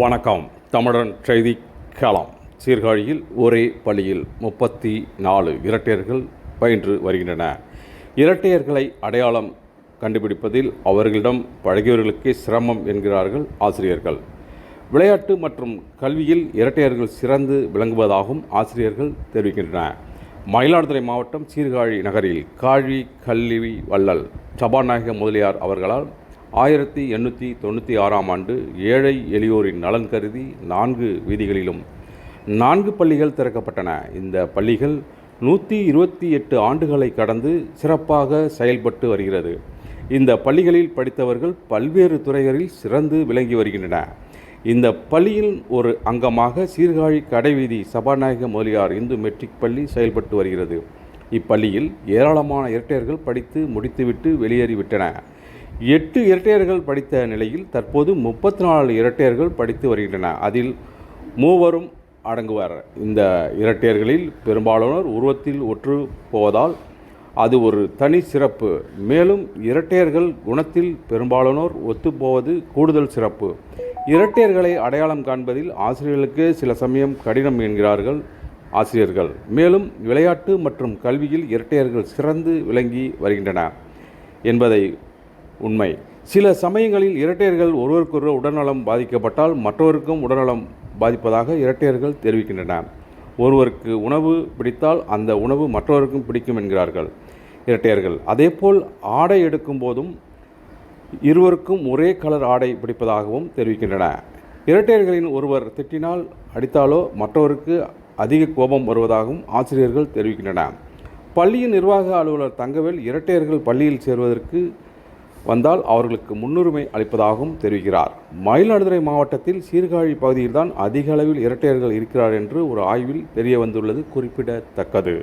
வணக்கம். தமிழன் செய்தி களம். சீர்காழியில் ஒரே பள்ளியில் முப்பத்தி நாலு இரட்டையர்கள் பயின்று வருகின்றன. இரட்டையர்களை அடையாளம் கண்டுபிடிப்பதில் அவர்களிடம் பழகியவர்களுக்கே சிரமம் என்கிறார்கள் ஆசிரியர்கள். விளையாட்டு மற்றும் கல்வியில் இரட்டையர்கள் சிறந்து விளங்குவதாகவும் ஆசிரியர்கள் தெரிவிக்கின்றனர் மயிலாடுதுறை மாவட்டம் சீர்காழி நகரில் காழி கல்வி வள்ளல் சபாநாயக முதலியார் அவர்களால் ஆயிரத்தி எண்ணூற்றி தொண்ணூற்றி ஆறாம் ஆண்டு ஏழை எளியோரின் நலன் கருதி நான்கு வீதிகளிலும் நான்கு பள்ளிகள் திறக்கப்பட்டன. இந்த பள்ளிகள் நூற்றி இருபத்தி எட்டு ஆண்டுகளை கடந்து சிறப்பாக செயல்பட்டு வருகிறது. இந்த பள்ளிகளில் படித்தவர்கள் பல்வேறு துறைகளில் சிறந்து விளங்கி வருகின்றன. இந்த பள்ளியின் ஒரு அங்கமாக சீர்காழி கடைவீதி சபாநாயக முதலியார் இந்து மெட்ரிக் பள்ளி செயல்பட்டு வருகிறது. இப்பள்ளியில் ஏராளமான இரட்டையர்கள் படித்து முடித்துவிட்டு வெளியேறிவிட்டன. எட்டு இரட்டையர்கள் படித்த நிலையில் தற்போது முப்பத்தி நாலு இரட்டையர்கள் படித்து வருகின்றன. அதில் மூவரும் அடங்குவார். இந்த இரட்டையர்களில் பெரும்பாலானோர் உருவத்தில் ஒற்று போவதால் அது ஒரு தனி சிறப்பு. மேலும் இரட்டையர்கள் குணத்தில் பெரும்பாலானோர் ஒத்துப்போவது கூடுதல் சிறப்பு. இரட்டையர்களை அடையாளம் காண்பதில் ஆசிரியர்களுக்கு சில சமயம் கடினம் என்கிறார்கள் ஆசிரியர்கள். மேலும் விளையாட்டு மற்றும் கல்வியில் இரட்டையர்கள் சிறந்து விளங்கி வருகின்றன என்பதை உண்மை. சில சமயங்களில் இரட்டையர்கள் ஒருவருக்கொருவர் உடல்நலம் பாதிக்கப்பட்டால் மற்றவருக்கும் உடல்நலம் பாதிப்பதாக இரட்டையர்கள் தெரிவிக்கின்றன. ஒருவருக்கு உணவு பிடித்தால் அந்த உணவு மற்றவருக்கும் பிடிக்கும் என்கிறார்கள் இரட்டையர்கள். அதேபோல் ஆடை எடுக்கும் போதும் இருவருக்கும் ஒரே கலர் ஆடை பிடிப்பதாகவும் தெரிவிக்கின்றன. இரட்டையர்களின் ஒருவர் திட்டினால் அடித்தாலோ மற்றவருக்கு அதிக கோபம் வருவதாகவும் ஆசிரியர்கள் தெரிவிக்கின்றன. பள்ளியின் நிர்வாக அலுவலர் தங்கவேல் இரட்டையர்கள் பள்ளியில் சேர்வதற்கு வந்தால் அவர்களுக்கு முன்னுரிமை அளிப்பதாகவும் தெரிவிக்கிறார். மயிலாடுதுறை மாவட்டத்தில் சீர்காழி பகுதியில்தான் அதிக அளவில் இரட்டையர்கள் இருக்கிறார் என்று ஒரு ஆய்வில் தெரிய வந்துள்ளது குறிப்பிடத்தக்கது.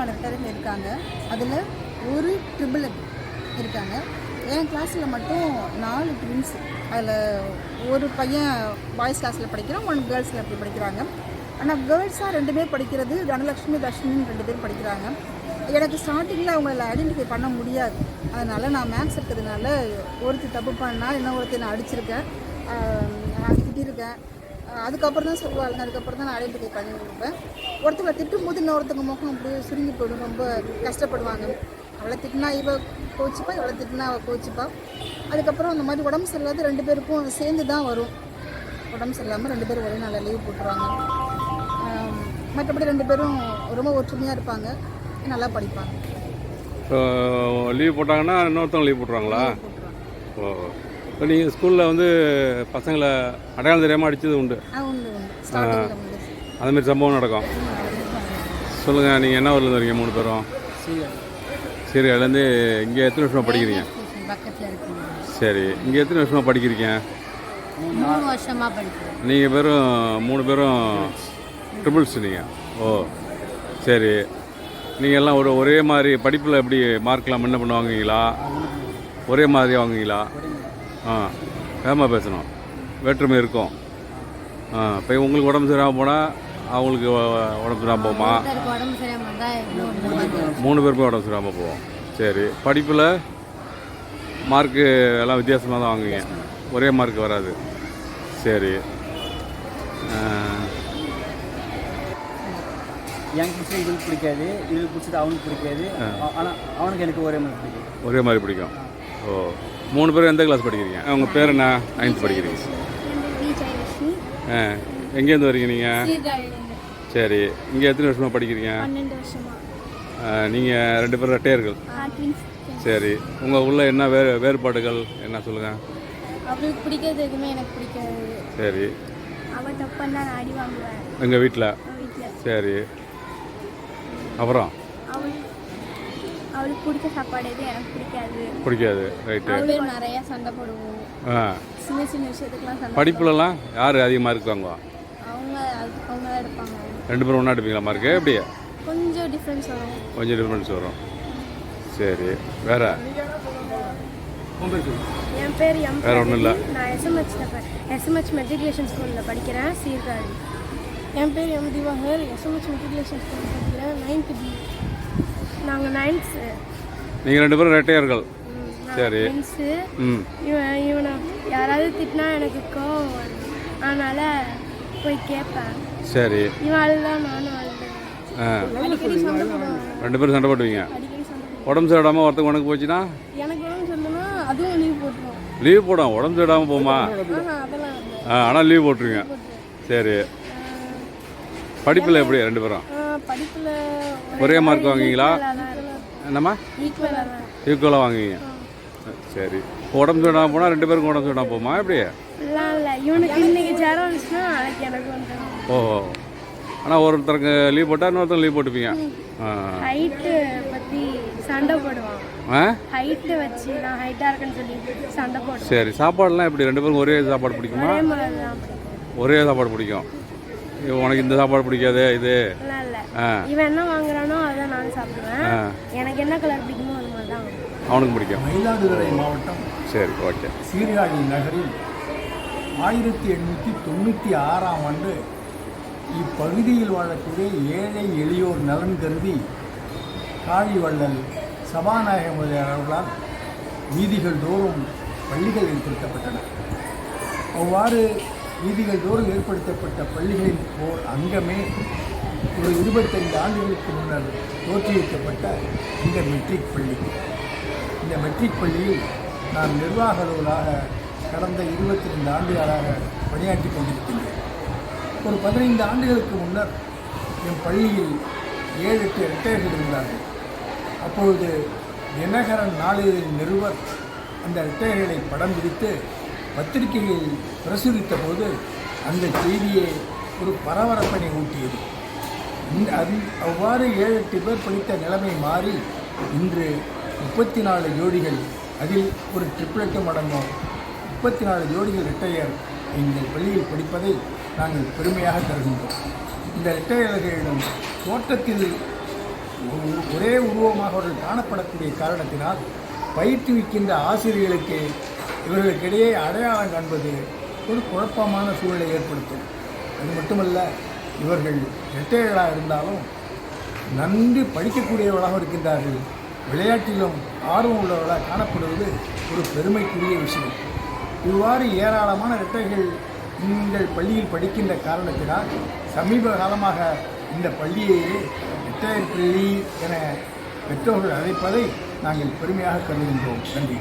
நாலு ரிட்டர்ன் இருக்காங்க. அதில் ஒரு ட்ரிபிள் இருக்காங்க. என் கிளாஸில் மட்டும் நாலு ட்வின்ஸ் அதில் ஒரு பையன் பாய்ஸ் கிளாஸில் படிக்கிறான் ஒன் கேர்ள்ஸில் அப்படி படிக்கிறாங்க. ஆனால் கேர்ள்ஸாக ரெண்டு பேர் படிக்கிறது தனலக்ஷ்மி தர்ஷினின்னு ரெண்டு பேர் படிக்கிறாங்க. எனக்கு ஸ்டார்டிங்கில் அவங்கள ஐடென்டிஃபை பண்ண முடியாது. அதனால் நான் மேக்ஸ் இருக்கிறதுனால ஒருத்தர் தப்பு பண்ணால் இன்னும் ஒருத்தர் நான் அடிச்சிருக்கேன். திட்டிருக்கேன் நான் திட்டியிருக்கேன் அதுக்கப்புறம் தான் சொல்லுவாங்க அதுக்கப்புறம் தான் நான் ஐடென்டிஃபை பண்ணி கொடுப்பேன். ஒருத்தவங்க திட்டும் போது இன்னொருத்தவங்க முகம் அப்படியே சுருங்கி போயிடும் ரொம்ப கஷ்டப்படுவாங்க. அவளை திட்டினா இவ கோச்சிப்பா இவளை திட்டினா அவள் கோச்சிப்பா அதுக்கப்புறம் அந்த மாதிரி உடம்பு சரியில்லாத ரெண்டு பேருக்கும் சேர்ந்து தான் வரும். உடம்பு சரியில்லாமல் ரெண்டு பேரும் ஒரே நாளில் லீவ் போட்டுருவாங்க. மற்றபடி ரெண்டு பேரும் ரொம்ப ஒற்றுமையாக இருப்பாங்க. நல்லா படிப்பாங்க. லீவ் போட்டாங்கன்னா இன்னொருத்தவங்க லீவ் போட்டுருவாங்களா? போட்டுருவாங்க. ஓ. இப்போ நீங்கள் ஸ்கூலில் வந்து பசங்களை அடையாளம் தெரியாமல் அடித்தது உண்டு. மாதிரி சம்பவம் நடக்கும். சொல்லுங்கள் நீங்கள் என்ன ஊர்லேருந்து வரீங்க மூணு பேரும்? சீரியல்லேருந்து இங்கே எத்தனை வருஷமாக படிக்கிறீங்க? இருக்குங்க சரி இங்கே எத்தனை வருஷமாக படிக்கிறீங்க? நீங்கள் பேரும் மூணு பேரும் ட்ரிபிள்ஸ் நீங்கள் ஓ சரி. நீங்கள் எல்லாம் ஒரு ஒரே மாதிரி படிப்பில் எப்படி மார்க்லாம் என்ன பண்ண வாங்குவீங்களா ஒரே மாதிரி வாங்குவீங்களா? ஆ வேகமாக பேசணும். வேற்றுமை இருக்கும். ஆ இப்போ உங்களுக்கு உடம்பு சரியாமல் போனால் அவங்களுக்கு உடம்பு சரியாமல் போகுமா? மூணு பேருமே உடம்பு சரியாமல் போவோம் சரி படிப்பில் மார்க்கு எல்லாம் வித்தியாசமாக தான் வாங்குவீங்க. ஒரே மார்க் வராது. சரி. எனக்கு பிடிச்சது இதுக்கு பிடிக்காது. இதுக்கு பிடிச்சது அவனுக்கு பிடிக்காது. ஆனால் அவனுக்கு எனக்கு ஒரே மாதிரி பிடிக்கும். ஒரே மாதிரி பிடிக்கும். ஓ. மூணு பேரும் எந்த கிளாஸ் படிக்கிறீங்க? உங்கள் பேர் என்ன? நைன்த் படிக்கிறீங்க. ஆ எங்கேருந்து வரீங்க நீங்கள் சரி இங்கே எத்தனை வருஷமாக படிக்கிறீங்க? நீங்கள் ரெண்டு பேரும் ரெட்டையர்கள் சரி உங்கள் உள்ள என்ன வே வேறுபாடுகள்? என்ன சொல்லுங்கள் அவளுக்கு பிடிக்கிறது எதுவுமே எனக்கு பிடிக்காது. சரி. அவள் தப்பாக நான் அடி வாங்குவேன். எங்கள் வீட்டில் சரி. அப்புறம்? அவள் அவளுக்கு பிடிச்ச சாப்பாடு எதுவும் எனக்கு பிடிக்காது. பிடிக்காது ரைட்டு அவளும் நிறைய சண்டை போடுவோம். ஆ. சின்ன சின்ன விஷயத்துக்குலாம் சண்டை படிப்புலலாம் யார் அதிக மார்க் வாங்குவா அவங்க அவங்க தான் எடுப்பாங்க. ரெண்டு பேரும் ஒன்றா எடுப்பீங்களா மார்க்கு எப்படி? கொஞ்சம் டிஃப்ரென்ஸ் வரும். கொஞ்சம் டிஃப்ரென்ஸ் வரும். சரி வேற? என் பேர் எம் வேற ஒன்றும் இல்லை. நான் எஸ்எம்ஹெச் எஸ்எம்ஹெச் மெட்ரிகுலேஷன் ஸ்கூலில் படிக்கிறேன். சீர்காழி. என் பேர் எம் திவாகர். எஸ்எம்ஹெச் மெட்ரிகுலேஷன் ஸ்கூலில் படிக்கிறேன். நைன்த்து பி நாங்கள் நைன்த்து நீங்கள் ரெண்டு பேரும் ரெட்டையர்கள் சரி. ம். இவன் இவனை யாராவது திட்டினா எனக்கு கோவம் வரும். அதனால் போய் கேட்பேன் சரி. இவன் அழுதான் நானும் அழுதேன். ஆ. ரெண்டு பேரும் சண்டை போட்டுவீங்க. உடம்பு சரியிடாமல் ஒருத்தங்க உனக்கு போச்சுன்னா? எனக்கு எவ்வளோ சொன்னோன்னா அதுவும் லீவ் போட்டுருவோம். லீவ் போடும் உடம்பு சரியிடாமல் போமா ஆ ஆனால் லீவ் போட்டுருவீங்க சரி. படிப்பில் எப்படி ரெண்டு பேரும்? ஒரே மார்க் வாங்குவீங்களா? என்னம்மா? ஈக்குவலாக வாங்குவீங்க. சரி. உடம்பு சரியிடாமல் போனால் ரெண்டு பேருக்கும் உடம்பு சரியிடாமல் போமா எப்படி? ஓஹோ. ஆனால் ஒருத்தருக்கு லீவ் போட்டால் இன்னொருத்தர் லீவ் போட்டுப்பீங்க. ஹைட்டு பற்றி சண்டை போடுவான். ஆ? ஹைட்டு வச்சு நான் ஹைட்டாக இருக்கேன்னு சொல்லி சண்டை போடுவேன். சரி. சாப்பாடுலாம் எப்படி? ரெண்டு பேரும் ஒரே சாப்பாடு பிடிக்குமா? ஒரே சாப்பாடு பிடிக்கும். உனக்கு இந்த சாப்பாடு பிடிக்காது இது. இவன் என்ன வாங்குறானோ அதை நான் சாப்பிடுவேன். எனக்கு என்ன கலர் பிடிக்குமோ அது மாதிரி தான். அவனுக்கு பிடிக்கும். மயிலாடுதுறை மாவட்டம். சரி ஓகே. சீர்காழி நகரில் ஆயிரத்தி எண்ணூற்றி தொண்ணூற்றி ஆறாம் ஆண்டு இப்பகுதியில் வாழக்கூடிய ஏழை எளியோர் நலன் கருதி காளிவள்ளல் சபாநாயக முதலியார் அவர்களால் வீதிகள் தோறும் பள்ளிகள் ஏற்படுத்தப்பட்டன அவ்வாறு வீதிகள் தோறும் ஏற்படுத்தப்பட்ட பள்ளிகளின் ஓர் அங்கமே ஒரு இருபத்தைந்து ஆண்டுகளுக்கு முன்னர் தோற்றுவிக்கப்பட்ட இந்த மெட்ரிக் பள்ளி. இந்த மெட்ரிக் பள்ளியில் நான் நிர்வாக அலுவலாக கடந்த இருபத்தி ரெண்டு ஆண்டுகளாக பணியாற்றி கொண்டிருக்கின்றேன் ஒரு பதினைந்து ஆண்டுகளுக்கு முன்னர் என் பள்ளியில் ஏழு எட்டு ரிட்டையர்கள் இருந்தார்கள். அப்பொழுது தினகரன் நாளிதழின் நிறுவர் அந்த ரிட்டையர்களை படம் பிடித்து பத்திரிகையில் பிரசுரித்த போது அந்த செய்தியை ஒரு பரபரப்பினை ஊட்டியது. இந்த அது அவ்வாறு ஏழு எட்டு பேர் படித்த நிலைமை மாறி இன்று முப்பத்தி நாலு ஜோடிகள் அதில் ஒரு ட்ரிப்ளெட்டும் அடங்கும். முப்பத்தி நாலு ஜோடிகள் ரிட்டையர் எங்கள் பள்ளியில் படிப்பதை நாங்கள் பெருமையாக கருதுகிறோம். இந்த ரிட்டையர்களிடம் தோட்டத்தில் ஒரே உருவமாக அவர்கள் காணப்படக்கூடிய காரணத்தினால் பயிற்றுவிக்கின்ற ஆசிரியர்களுக்கு இவர்களுக்கிடையே அடையாளம் காண்பது ஒரு குழப்பமான சூழலை ஏற்படுத்தும். அது மட்டுமல்ல இவர்கள் ரிட்டையர்டாக இருந்தாலும் நன்கு படிக்கக்கூடியவர்களாக இருக்கின்றார்கள். விளையாட்டிலும் ஆர்வம் உள்ளவர்களாக காணப்படுவது ஒரு பெருமைக்குரிய விஷயம். இவ்வாறு ஏராளமான இரட்டைகள் நீங்கள் பள்ளியில் படிக்கின்ற காரணத்தினால் சமீப காலமாக இந்த பள்ளியையே இரட்டையர் பள்ளி என பெற்றோர்கள் அழைப்பதை நாங்கள் பெருமையாக கருதுகின்றோம். நன்றி.